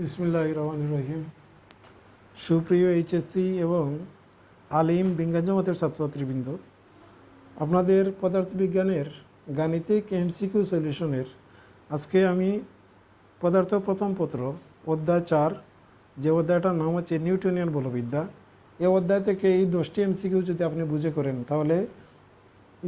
বিসমুল্লাহ রহমান রহিম। সুপ্রিয় এইচএসসি এবং আলিম বিজ্ঞান জমাতের ছাত্রছাত্রীবৃন্দ, আপনাদের পদার্থবিজ্ঞানের গাণিতিক এমসিকিউ সলিউশনের আজকে আমি পদার্থ প্রথম পত্র, অধ্যায় চার, যে অধ্যায়টার নাম হচ্ছে নিউটনিয়ান বলবিদ্যা। এই অধ্যায় থেকে এই দশটি এমসিকিউ যদি আপনি বুঝে করেন, তাহলে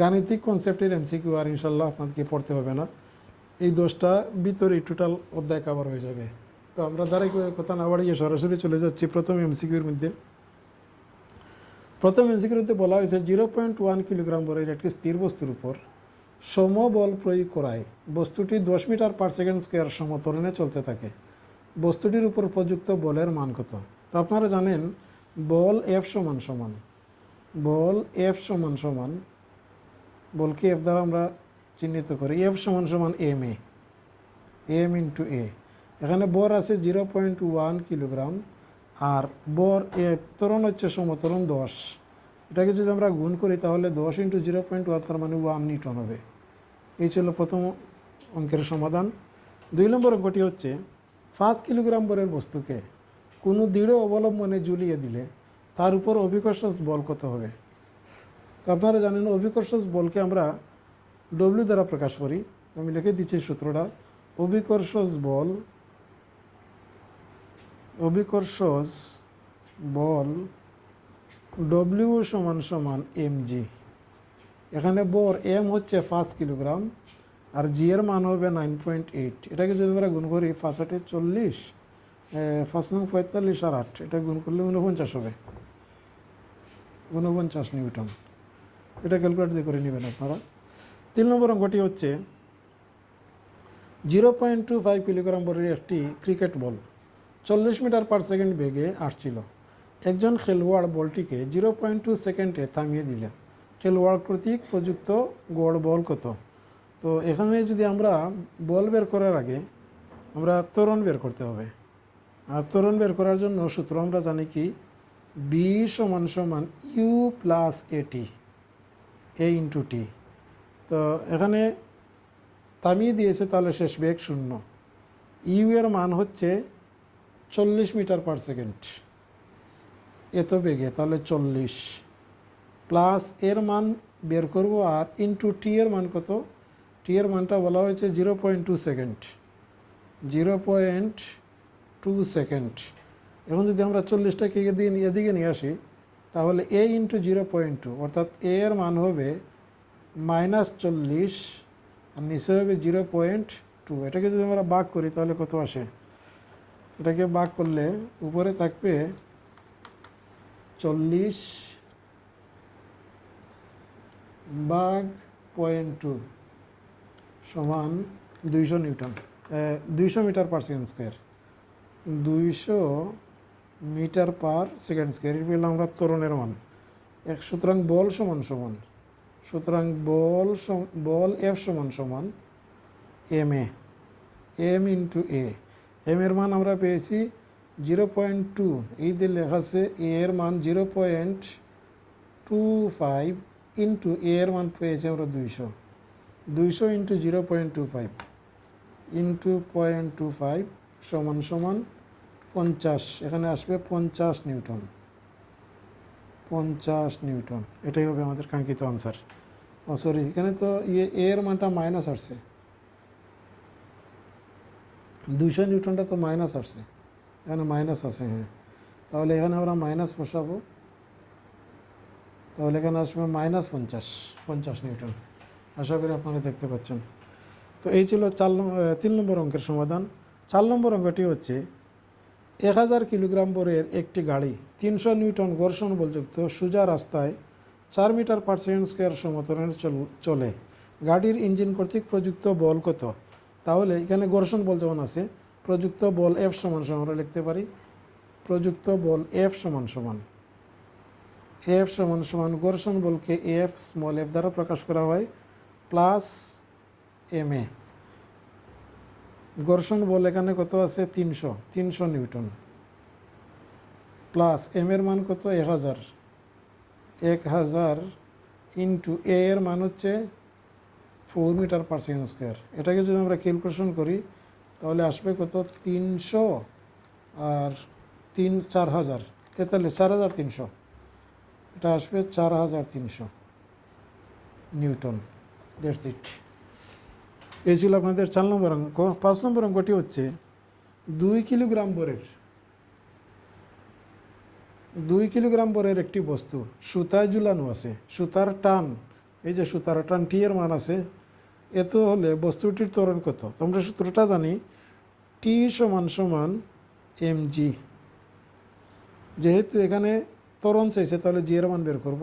গাণিতিক কনসেপ্টের এমসিকিউ আর ইনশাল্লাহ আপনাদেরকে পড়তে হবে না। এই দশটা ভিতরে টোটাল অধ্যায় কাভার হয়ে যাবে। তো আমরা দ্বারাই কথা না বাড়িয়ে সরাসরি চলে যাচ্ছি প্রথম এমসিকিউর মধ্যে। প্রথম এমসিকিউতে বলা হয়েছে জিরো পয়েন্ট ওয়ান কিলোগ্রাম বরের একটি স্থির বস্তুর উপর সমবল প্রয়োগ করায় বস্তুটি দশ মিটার পার সেকেন্ড স্কোয়ার সমতরণে চলতে থাকে। বস্তুটির উপর প্রযুক্ত বলের মান কত? তো আপনারা জানেন, বল এফ সমান সমান, বল এফ সমান সমান, বলকে এফ দ্বারা আমরা চিহ্নিত করি, এফ সমান সমান M A, M into A. এখানে বর আছে জিরো পয়েন্ট ওয়ান কিলোগ্রাম আর বর এ ত্বরণ হচ্ছে সমতরণ দশ। এটাকে যদি আমরা গুণ করি, তাহলে দশ ইন্টু জিরো পয়েন্ট ওয়ান তার মানে ওয়ান নিউটন হবে। এই ছিল প্রথম অঙ্কের সমাধান। দুই নম্বর অঙ্কটি হচ্ছে, পাঁচ কিলোগ্রাম বরের বস্তুকে কোনো দৃঢ় অবলম্বনে ঝুলিয়ে দিলে তার উপর অভিকর্ষ বল কত হবে? তো আপনারা জানেন অভিকর্ষ বলকে আমরা ডব্লিউ দ্বারা প্রকাশ করি। আমি লিখে দিচ্ছি সূত্রটা। অভিকর্ষজ বল অভিকর্ষজ বল ডব্লিউ সমান সমান এম জি এখানে বর এম হচ্ছে পাঁচ কিলোগ্রাম আর জি এর মান হবে নাইন পয়েন্ট এইট এটাকে যদি আমরা গুণ করি পাঁচ আটে চল্লিশ পাঁচ নং পঁয়তাল্লিশ আর আট। এটা গুণ করলে ঊনপঞ্চাশ হবে। ঊনপঞ্চাশ নিউটন। এটা ক্যালকুলেট দিয়ে করে নেবেন আপনারা। তিন নম্বর অঙ্কটি হচ্ছে zero point two five kilogram বরের একটি ক্রিকেট বল চল্লিশ মিটার পার সেকেন্ড বেগে আসছিল। একজন খেলোয়াড় বলটিকে জিরো পয়েন্ট টু সেকেন্ডে থামিয়ে দিলেন। খেলোয়াড় কর্তৃক প্রযুক্ত গড় বল কত? তো এখানে যদি আমরা বল বের করার আগে আমরা ত্বরণ বের করতে হবে। আর ত্বরণ বের করার জন্য সূত্র আমরা জানি কি? বি সমান সমান ইউ প্লাস এটি এ ইন্টু টি তো এখানে থামিয়ে দিয়েছে তাহলে শেষ বেগ শূন্য। ইউ এর মান হচ্ছে চল্লিশ মিটার পার সেকেন্ড এত বেগে, তাহলে চল্লিশ। প্লাস এর মান বের করব আর ইন্টু টি এর মান কত? টি এর মানটা বলা হয়েছে zero point two second zero point two second এখন যদি আমরা চল্লিশটাকে এদিকে এদিকে নিয়ে আসি, তাহলে A into zero point two অর্থাৎ এ এর মান হবে মাইনাস চল্লিশ, আর নিচে হবে জিরো পয়েন্ট টু এটাকে যদি আমরা বাক করি, তাহলে কত আসে? এটাকে বাক করলে উপরে থাকবে চল্লিশ বাঘ পয়েন্ট টু সমান দুইশো নিউটন দুইশো মিটার পার সেকেন্ড স্কোয়ার। দুইশো মিটার পার সেকেন্ড স্কোয়ার, এটা পেলাম আমরা ত্বরণের মান। এক, সুতরাং বল সমান সমান, সুতরাং বল বল এফ সমান সমান M A, M into A. M এর মান আমরা পেয়েছি জিরো পয়েন্ট টু দিয়ে লেখা আছে এ এর মান zero point two five into A এর মান পেয়েছি আমরা দুইশো। দুইশো into zero point two five into point two five সমান সমান পঞ্চাশ। এখানে আসবে পঞ্চাশ নিউটন। পঞ্চাশ নিউটন। এটাই হবে আমাদের কাঙ্ক্ষিত আনসার ও সরি এখানে তো ইয়ে এর মানটা মাইনাস আসছে। দুইশো নিউটনটা তো মাইনাস আসছে। এখানে মাইনাস আছে হ্যাঁ। তাহলে এখানে আমরা মাইনাস বসাবো। তাহলে এখানে আসবে মাইনাস পঞ্চাশ পঞ্চাশ নিউটন আশা করি আপনারা দেখতে পাচ্ছেন। তো এই ছিল চার তিন নম্বর অঙ্কের সমাধান। চার নম্বর অঙ্কটি হচ্ছে, এক হাজার কিলোগ্রাম বরের একটি গাড়ি তিনশো নিউটন ঘর্ষণ বলযুক্ত সোজা রাস্তায় চার মিটার পার সেকেন্ড স্কোয়ার সমতরণে চল- চলে। গাড়ির ইঞ্জিন কর্তৃক প্রযুক্ত বল কত? তাহলে এখানে ঘর্ষণ বল যেমন আছে, প্রযুক্ত বল এফ সমান সমান, আমরা লিখতে পারি প্রযুক্ত বল এফ সমান সমান। এফ সমান সমান ঘর্ষণ বলকে এফ স্মল এফ দ্বারা প্রকাশ করা হয় প্লাস এম এ ঘর্ষণ বল এখানে কত আছে? তিনশো তিনশো নিউটন। প্লাস এম এর মান কত? এক হাজার। এক হাজার ইন্টু এ এর মান হচ্ছে four metre per second square এটাকে যদি আমরা ক্যালকুলেশন করি, তাহলে আসবে কত? তিনশো আর তিন, চার হাজার। তেতাল্লিশ, চার হাজার তিনশো। এটা আসবে চার হাজার তিনশো নিউটন। দ্যাটস ইট এই ছিল আপনাদের চার নম্বর অঙ্ক। পাঁচ নম্বর অঙ্কটি হচ্ছে, দুই কিলোগ্রাম বরের, দুই কিলোগ্রাম বরের একটি বস্তু, সুতায় ঝুলানো আছে। সুতার টান, এই যে সুতার টান, টি এর মান আছে এত হলে বস্তুটির ত্বরণ কত? তোমরা সূত্রটা জানি টি সমান সমান এম জি যেহেতু এখানে ত্বরণ চাইছে, তাহলে জি এর মান বের করব।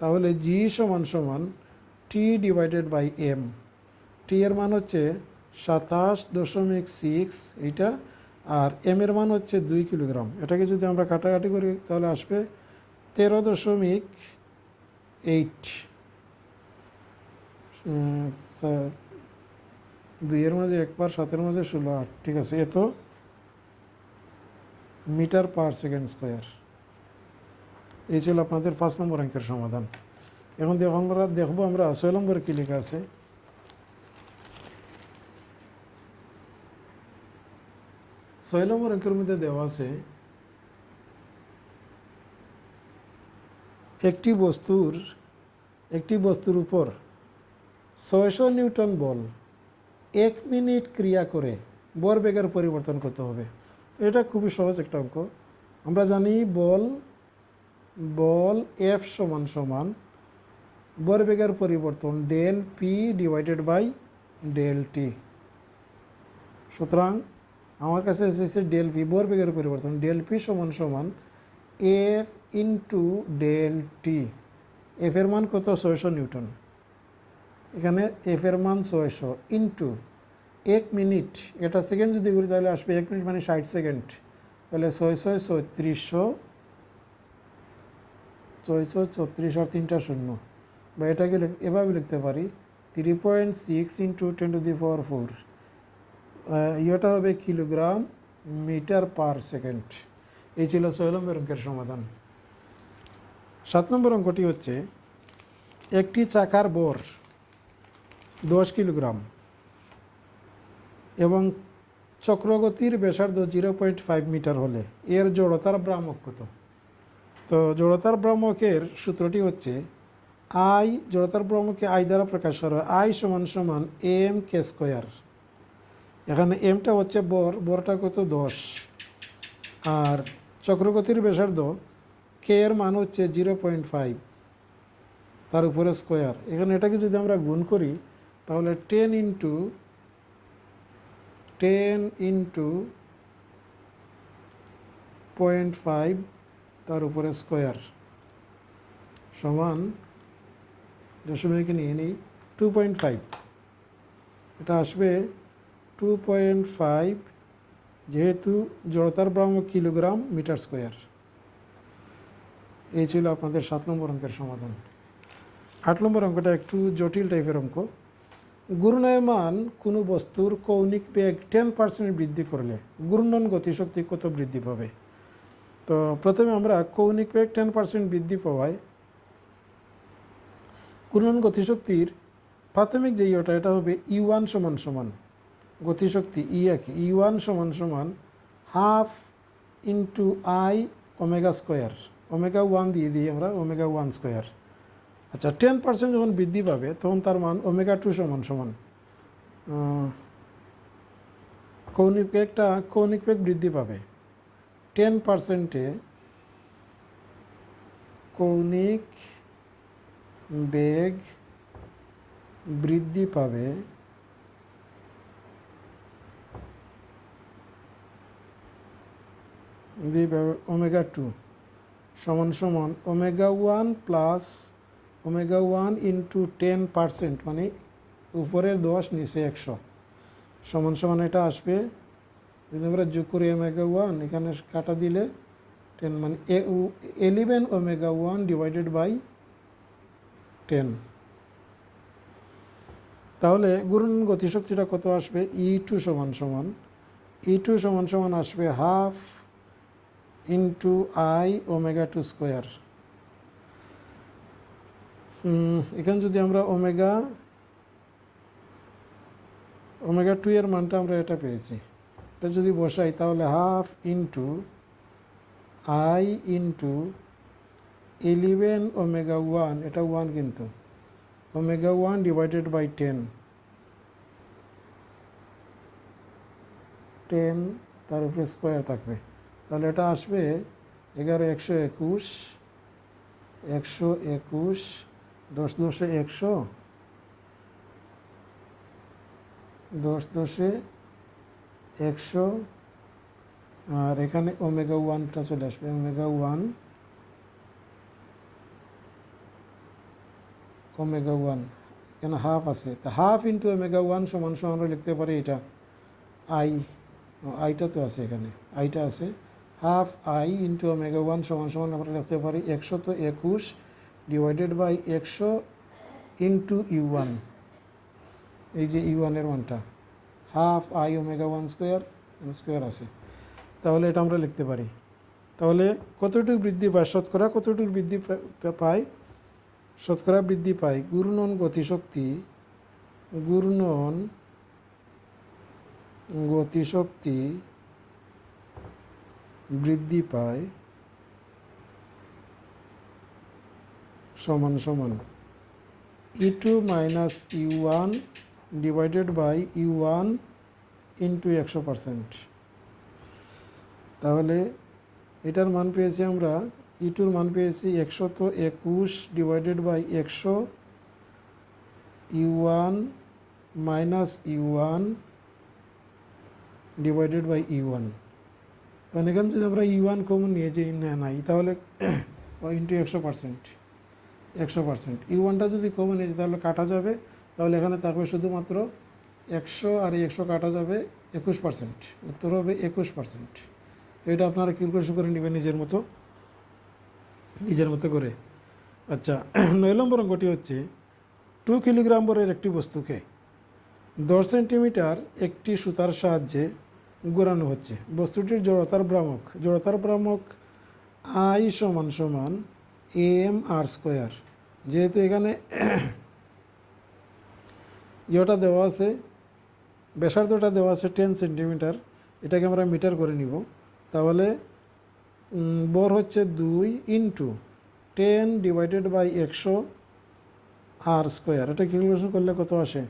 তাহলে জি সমান সমান T divided by M T এর মান হচ্ছে সাতাশ দশমিক সিক্স এইটা। আর এম এর মান হচ্ছে দুই কিলোগ্রাম। এটাকে যদি আমরা কাটাকাটি করি, তাহলে আসবে তেরো দশমিক এইট দুইয়ের মাঝে একবার, সাতের মাঝে ষোলো আট ঠিক আছে এত মিটার পার সেকেন্ড স্কোয়ার। এই ছিল আপনাদের পাঁচ নম্বর অঙ্কের সমাধান। এখন দেখো আমরা দেখব, আমরা ছয় নম্বরে কী লেখা আছে। ছয় নম্বর অঙ্কের মধ্যে দেওয়া আছে, একটি বস্তুর একটি বস্তুর উপর ছয়শো নিউটন বল এক মিনিট ক্রিয়া করে বর বেগের পরিবর্তন করতে হবে। এটা খুবই সহজ একটা অঙ্ক। আমরা জানি বল বল এফ সমান সমান বর বেগের পরিবর্তন del P divided by del T সুতরাং আমার কাছে এসেছে ডেল পি বর বেগের পরিবর্তন ডেল পি সমান সমান F into del T F এর মান কত? ছয়শো নিউটন। এখানে এফ এর মান ছয়শো ইন্টু এক মিনিট এটা সেকেন্ড যদি করি তাহলে আসবে এক মিনিট মানে ষাট সেকেন্ড তাহলে ছয় ছয় ছত্রিশশো, ছয়শো ছত্রিশ আর তিনটা শূন্য। বা এটাকে এভাবে লিখতে পারি three point six into ten to the power four ইয়েটা হবে কিলোগ্রাম মিটার পার সেকেন্ড এই ছিল ছয় নম্বর অঙ্কের সমাধান। সাত নম্বর অঙ্কটি হচ্ছে, একটি চাকার বর দশ কিলোগ্রাম। এবং চক্রগতির ব্যাসার্ধ জিরো পয়েন্ট ফাইভ মিটার হলে এর জড়তার ভ্রামক কত? তো জড়তার ভ্রামকের সূত্রটি হচ্ছে আই, জড়তার ভ্রামককে আই দ্বারা প্রকাশ করা হয়, আই সমান সমান এম কে স্কোয়ার। এখানে এমটা হচ্ছে বর, বরটা কত? দশ। আর চক্রগতির ব্যাসার্ধ কে এর মান হচ্ছে জিরো পয়েন্ট ফাইভ, তার উপরে স্কোয়ার। এখানে এটাকে যদি আমরা গুণ করি তাহলে ten into ten into point five তার উপরে স্কোয়ার সমান দশমিকে নিয়ে নিই টু পয়েন্ট ফাইভ এটা আসবে টু পয়েন্ট ফাইভ যেহেতু জড়তার ভ্রামক কিলোগ্রাম মিটার স্কোয়ার। এই ছিল আপনাদের সাত নম্বর অঙ্কের সমাধান। আট নম্বর অঙ্কটা একটু জটিল টাইপের অঙ্ক। ঘূর্ণায়মান কোনো বস্তুর কৌণিক বেগ টেন পার্সেন্ট বৃদ্ধি করলে ঘূর্ণন গতিশক্তি কত বৃদ্ধি পাবে? তো প্রথমে আমরা কৌণিক বেগ টেন পার্সেন্ট বৃদ্ধি পাওয়ায় ঘূর্ণন গতিশক্তির প্রাথমিক যে ইয়েটা, এটা হবে ই ওয়ান সমান সমান গতিশক্তি ই এক ই ওয়ান সমান সমান half into I omega square omega one দিয়ে দিই আমরা ওমেগা ওয়ান স্কোয়ার আচ্ছা টেন পার্সেন্ট যখন বৃদ্ধি পাবে, তখন তার মান ওমেগা টু সমান সমান কৌণিক বেগটা কৌণিক বেগ বৃদ্ধি পাবে। টেন পার্সেন্টে কৌণিক বেগ বৃদ্ধি পাবে ওমেগা টু সমান সমান omega one plus omega one into ten percent মানে উপরের দশ, নিচে একশো। সমান সমান এটা আসবে, যদি আমরা যোগ করি ওমেগা ওয়ান, এখানে কাটা দিলে টেন মানে eleven omega one divided by ten তাহলে গুরুন গতিশক্তিটা কত আসবে? ই টু সমান সমান। ই টু সমান সমান আসবে half into I omega two square. এখানে যদি আমরা ওমেগা ওমেগা টু এর মানটা আমরা এটা পেয়েছি। এটা যদি বসাই, তাহলে half into I into eleven omega one, এটা ওয়ান কিন্তু। Omega one divided by ten. Ten তার উপরে স্কোয়ার থাকবে। তাহলে এটা আসবে এগারো একশো একুশ একশো একুশ দশ দশে একশো, দশ দশে একশো, আর এখানে ওমেগা ওয়ানটা চলে আসবে, ওমেগা ওয়ান ওমেগা ওয়ান, এখানে হাফ আছে। তা হাফ ইন্টু ওমেগা ওয়ান সমান সমান আমরা লিখতে পারি এটা আই আইটা তো আছে এখানে, আইটা আছে। Half I into omega one সমান সমান আমরা লিখতে পারি একশো তো একুশ ডিভাইডেড বাই একশো ইন্টু ইউ ওয়ান এই যে ইউ ওয়ানের ওয়ানটা half I omega one square square আছে। তাহলে এটা আমরা লিখতে পারি। তাহলে কতটুকু বৃদ্ধি পায়? শতকরা কতটুকু বৃদ্ধি পায়? শতকরা বৃদ্ধি পায় গুরুনন গতিশক্তি গুরুনন গতিশক্তি বৃদ্ধি পায় সমান সমান। E two minus U one divided by U one into একশো পারসেন্ট তাহলে এটার মান পেয়েছি আমরা ই টুর মান পেয়েছি একশত একুশ ডিভাইডেড বাই একশো। U one minus U one divided by U one কারণ এখানে যদি আমরা ইউ ওয়ান কমন নিয়ে যে না, নাই, তাহলে ইন্টু একশো পার্সেন্ট একশো পার্সেন্ট ইউ ওয়ানটা যদি কমন নিয়ে তাহলে কাটা যাবে, তাহলে এখানে থাকবে শুধুমাত্র একশো আর একশো কাটা যাবে একুশ পার্সেন্ট উত্তর হবে একুশ পার্সেন্ট এটা আপনারা ক্যালকুলেশন করে নেবেন নিজের মতো। নিজের মতো করে। আচ্ছা নয় নম্বর অঙ্কটি হচ্ছে টু কিলোগ্রাম বরের একটি বস্তুকে দশ সেন্টিমিটার একটি সুতার সাহায্যে ঘোরানো হচ্ছে। বস্তুটির জড়তার ভ্রামক জড়তার ভ্রামক আই সমান সমান এম আর স্কোয়ার। যেহেতু এখানে যেটা দেওয়া আছে, ব্যাসার্ধটা দেওয়া আছে টেন সেন্টিমিটার, এটাকে আমরা মিটার করে নিব। তাহলে বর হচ্ছে দুই ইন্টু টেন ডিভাইডেড বাই একশো আর স্কোয়ার। এটা ক্যালকুলেশন করলে কত আসে?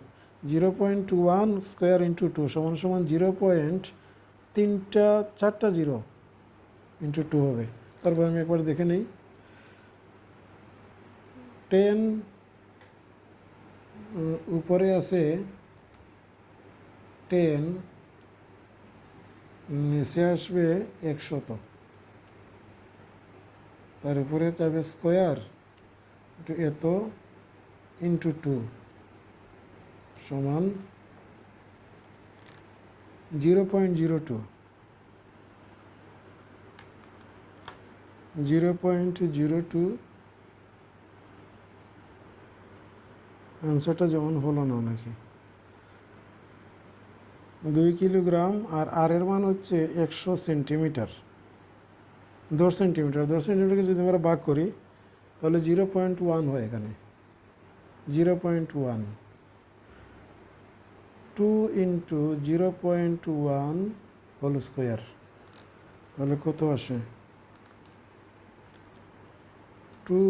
Zero point two one square into two সমান সমান জিরো পয়েন্ট তিনটা চারটা জিরো ইন্টু টু হবে। তারপর আমি একবার দেখে নিই। টেন উপরে আছে টেন নিচে আসবে একশত। তার উপরে যাবে স্কোয়ার এত ইন্টু টু সমান zero point zero two zero point zero two অ্যান্সারটা যেমন হলো না নাকি? দুই কিলোগ্রাম আর আর এর মান হচ্ছে একশো সেন্টিমিটার। দশ সেন্টিমিটার। দশ সেন্টিমিটারকে যদি আমরা ভাগ করি, তাহলে জিরো পয়েন্ট ওয়ান হয় এখানে। Zero point one. Two into zero point one whole square. তাহলে কত আসে? Two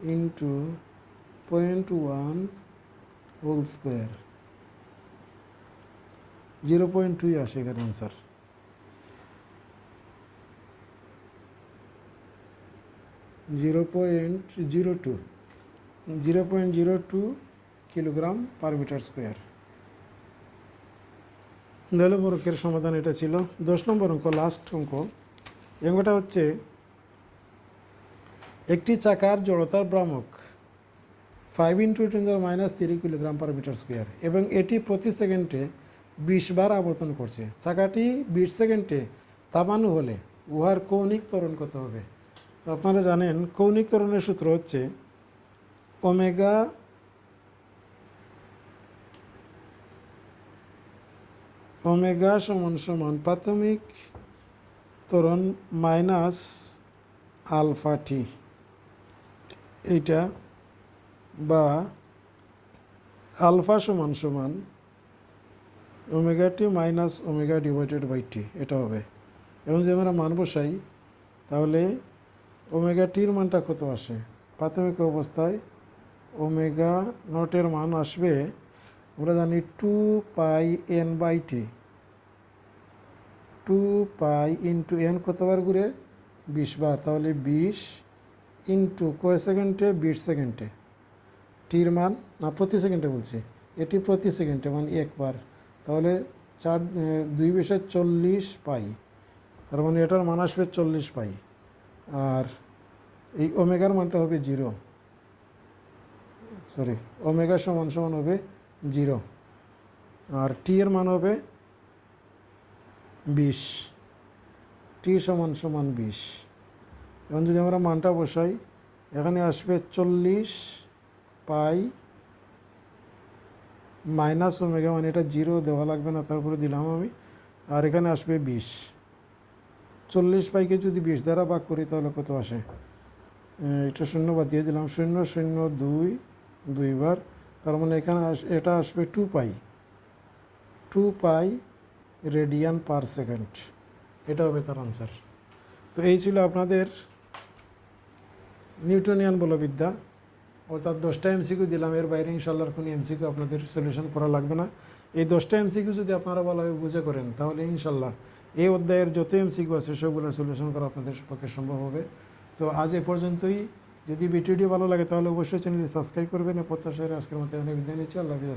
into point one whole square zero point টুই আসে এখানে answer zero point zero two zero point zero two kilogram per metre square নইলে বরকের সমাধান এটা ছিল। দশ নম্বর অঙ্ক লাস্ট অঙ্ক। অঙ্কটা হচ্ছে একটি চাকার জড়তার ভ্রামক। Five into ten minus three kilogram per metre square এবং এটি প্রতি সেকেন্ডে বিশ বার আবর্তন করছে। চাকাটি বিশ সেকেন্ডে তামানো হলে উহার কৌণিক ত্বরণ কত হবে? তো আপনারা জানেন, কৌণিক ত্বরণের সূত্র হচ্ছে ওমেগা ওমেগা সমান সমান প্রাথমিক ত্বরণ মাইনাস আলফা টি। এইটা বা আলফা সমান সমান omega T minus omega divided by T, এটা হবে। এবং যদি আমরা মান বসাই, তাহলে ওমেগা টির মানটা কত আসে? প্রাথমিক অবস্থায় ওমেগা নটের মান আসবে, আমরা জানি two pi N by T. Two pi into N কতবার ঘুরে? বিশ বার, তাহলে বিশ ইন্টু কয় সেকেন্ডে? বিশ সেকেন্ডে। টির মান, না, প্রতি সেকেন্ডে বলছি। এটি প্রতি সেকেন্ডে মানে একবার। তাহলে চার দুই বিশে চল্লিশ পাই। তার মানে এটার মান আসবে চল্লিশ পাই। আর এই ওমেগার মানটা হবে জিরো। সরি, ওমেগা সমান সমান হবে জিরো। আর টি এর মান হবে বিশ। টি সমান সমান বিশ। এখন যদি আমরা মানটা বসাই, এখানে আসবে চল্লিশ পাই মাইনাস ওমেগা মানে এটা জিরো দেওয়া লাগবে না, তারপরে দিলাম আমি। আর এখানে আসবে বিশ। চল্লিশ পাইকে যদি বিশ দ্বারা ভাগ করি তাহলে কত আসে? এটা শূন্য বাদ দিয়ে দিলাম। শূন্য শূন্য, দুই দুইবার তার মানে এখানে আস, এটা আসবে two pi. Two pi radian per second. এটা হবে তার আনসার। তো এই ছিল আপনাদের নিউটনিয়ান বলবিদ্যা। অর্থাৎ দশটা এমসিকিউ দিলাম, এর বাইরে ইনশাল্লাহ কোনো এমসিকিউ আপনাদের সলিউশন করা লাগবে না। এই দশটা এমসিকিউ যদি আপনারা ভালোভাবে বুঝে করেন, তাহলে ইনশাল্লাহ এই অধ্যায়ের যত এমসিকিউ আছে সবগুলো সলিউশন করা আপনাদের পক্ষে সম্ভব হবে। তো আজ এ পর্যন্তই। যদি ভিডিওটি ভালো লাগে, তাহলে অবশ্যই চ্যানেলটি সাবস্ক্রাইব করবেন। প্রত্যাশা করে আজকের মতো অনেক বিদায় নিচ্ছি। আল্লাহ হাফিজ